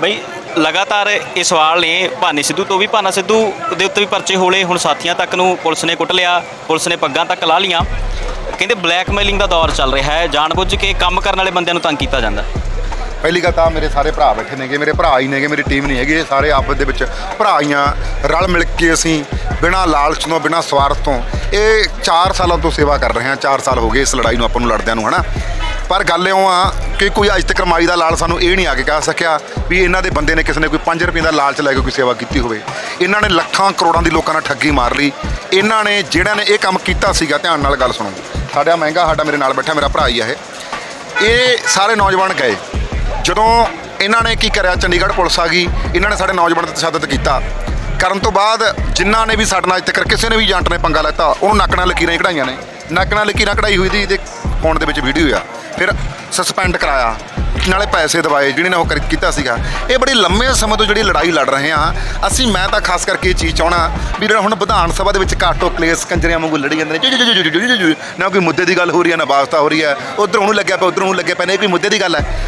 ਬਈ, ਲਗਾਤਾਰ ਇਹ ਸਵਾਲ ਨੇ ਭਾਨੀ ਸਿੱਧੂ ਤੋਂ ਵੀ ਭਾਨਾ ਸਿੱਧੂ ਦੇ ਉੱਤੇ ਵੀ ਪਰਚੇ ਹੋਲੇ, ਹੁਣ ਸਾਥੀਆਂ ਤੱਕ ਨੂੰ ਪੁਲਿਸ ਨੇ ਕੁੱਟ ਲਿਆ, ਪੁਲਿਸ ਨੇ ਪੱਗਾਂ ਤੱਕ ਲਾ ਲੀਆਂ ਕਹਿੰਦੇ ਬਲੈਕਮੇਲਿੰਗ ਦਾ ਦੌਰ ਚੱਲ ਰਿਹਾ ਹੈ, ਜਾਣਬੁੱਝ ਕੇ ਕੰਮ ਕਰਨ ਵਾਲੇ ਬੰਦਿਆਂ ਨੂੰ ਤੰਗ ਕੀਤਾ ਜਾਂਦਾ। ਪਹਿਲੀ ਗੱਲ ਤਾਂ ਮੇਰੇ ਸਾਰੇ ਭਰਾ ਬੈਠੇ ਨੇਗੇ, ਮੇਰੇ ਭਰਾ ਹੀ ਨੇਗੇ, ਮੇਰੀ ਟੀਮ ਨਹੀਂ ਹੈਗੀ, ਇਹ ਸਾਰੇ ਆਪਸ ਦੇ ਵਿੱਚ ਭਰਾ ਹੀ ਆ ਰਲ ਮਿਲ ਕੇ ਅਸੀਂ ਬਿਨਾਂ ਲਾਲਚ ਤੋਂ, ਬਿਨਾਂ ਸਵਾਰਥ ਤੋਂ, ਇਹ 4 ਸਾਲਾਂ ਤੋਂ ਸੇਵਾ ਕਰ ਰਹੇ ਹਾਂ 4 ਸਾਲ ਹੋ ਗਏ ਇਸ ਲੜਾਈ ਨੂੰ ਆਪਾਂ ਨੂੰ ਲੜਦਿਆਂ ਨੂੰ, ਹਨਾ? ਪਰ ਗੱਲ ਇਉਂ ਆ ਕਿ ਕੋਈ ਅੱਜ ਤੱਕ ਮਾਈ ਦਾ ਲਾਲ ਸਾਨੂੰ ਇਹ ਨਹੀਂ ਆ ਕੇ ਕਹਿ ਸਕਿਆ ਵੀ ਇਹਨਾਂ ਦੇ ਬੰਦੇ ਨੇ ਕਿਸੇ ਨੇ ਕੋਈ 5 ਰੁਪਏ ਦਾ ਲਾਲਚ ਲੈ ਕੇ ਕੋਈ ਸੇਵਾ ਕੀਤੀ ਹੋਵੇ। ਇਹਨਾਂ ਨੇ ਲੱਖਾਂ ਕਰੋੜਾਂ ਦੀ ਲੋਕਾਂ ਨਾਲ ਠੱਗੀ ਮਾਰ ਲਈ। ਇਹਨਾਂ ਨੇ ਜਿਹੜਿਆਂ ਨੇ ਇਹ ਕੰਮ ਕੀਤਾ ਸੀਗਾ, ਧਿਆਨ ਨਾਲ ਗੱਲ ਸੁਣੋ। ਸਾਡਾ ਮਹਿੰਗਾ, ਸਾਡਾ ਮੇਰੇ ਨਾਲ ਬੈਠਾ, ਮੇਰਾ ਭਰਾ ਹੀ ਆ ਇਹ। ਇਹ ਸਾਰੇ ਨੌਜਵਾਨ ਗਏ। ਜਦੋਂ ਇਹਨਾਂ ਨੇ ਕੀ ਕਰਿਆ? ਚੰਡੀਗੜ੍ਹ ਪੁਲਿਸ ਆ ਗਈ। ਇਹਨਾਂ ਨੇ ਸਾਡੇ ਨੌਜਵਾਨ ਤੇ ਤਸ਼ੱਦਦ ਕੀਤਾ। ਕਰਨ ਤੋਂ ਬਾਅਦ ਜਿਨ੍ਹਾਂ ਨੇ ਵੀ ਸਾਡੇ ਨਾਲ ਅੱਜ ਤੱਕ ਕਿਸੇ ਨੇ ਵੀ ਏਜੰਟ ਨੇ ਪੰਗਾ ਲੈਤਾ, ਉਹਨੂੰ ਨੱਕ ਨਾਲ ਲਕੀਰਾਂ ਹੀ ਕਢਾਈਆਂ ਨੇ। ਨੱਕ ਨਾਲ ਲਕੀਰਾਂ ਕਢਾਈ ਹੋਈ ਦੀ ਤੇ ਫੋਨ ਦੇ ਵਿੱਚ ਵੀਡੀਓ ਆ। ਫਿਰ ਸਸਪੈਂਡ ਕਰਾਇਆ ਨਾਲੇ ਪੈਸੇ ਦਵਾਏ ਜਿਹੜੇ ਨੇ ਉਹ ਕਰ- ਕੀਤਾ ਸੀਗਾ ਇਹ ਬੜੀ ਲੰਮੇ ਸਮੇਂ ਤੋਂ ਜਿਹੜੀ ਲੜਾਈ ਲੜ ਰਹੇ ਆ ਅਸੀਂ ਮੈਂ ਤਾਂ ਖਾਸ ਕਰਕੇ ਇਹ ਚੀਜ਼ ਚਾਹਣਾ ਵੀ ਜਿਹੜਾ ਹੁਣ ਵਿਧਾਨ ਸਭਾ ਦੇ ਵਿੱਚ ਕਾਟੋ ਕਲੇਸ ਕੰਜਰਿਆਂ ਵਾਂਗੂ ਲੜੀ ਜਾਂਦੇ ਨੇ ਜੁ- ਜੁ- ਜੁ- ਜੁ- ਜੁ- ਜੁ- ਜੁ- ਨਾ ਕੋਈ ਮੁੱਦੇ ਦੀ ਗੱਲ ਹੋ ਰਹੀ ਹੈ ਨਾ ਵਾਸਤਾ ਹੋ ਰਹੀ ਹੈ ਉਧਰ ਉਹਨੂੰ ਲੱਗਿਆ ਪਿਆ ਉਧਰ ਉਹਨੂੰ ਲੱਗਿਆ ਪਿਆ ਨਹੀਂ ਕੋਈ ਮੁੱਦੇ ਦੀ ਗੱਲ ਹੈ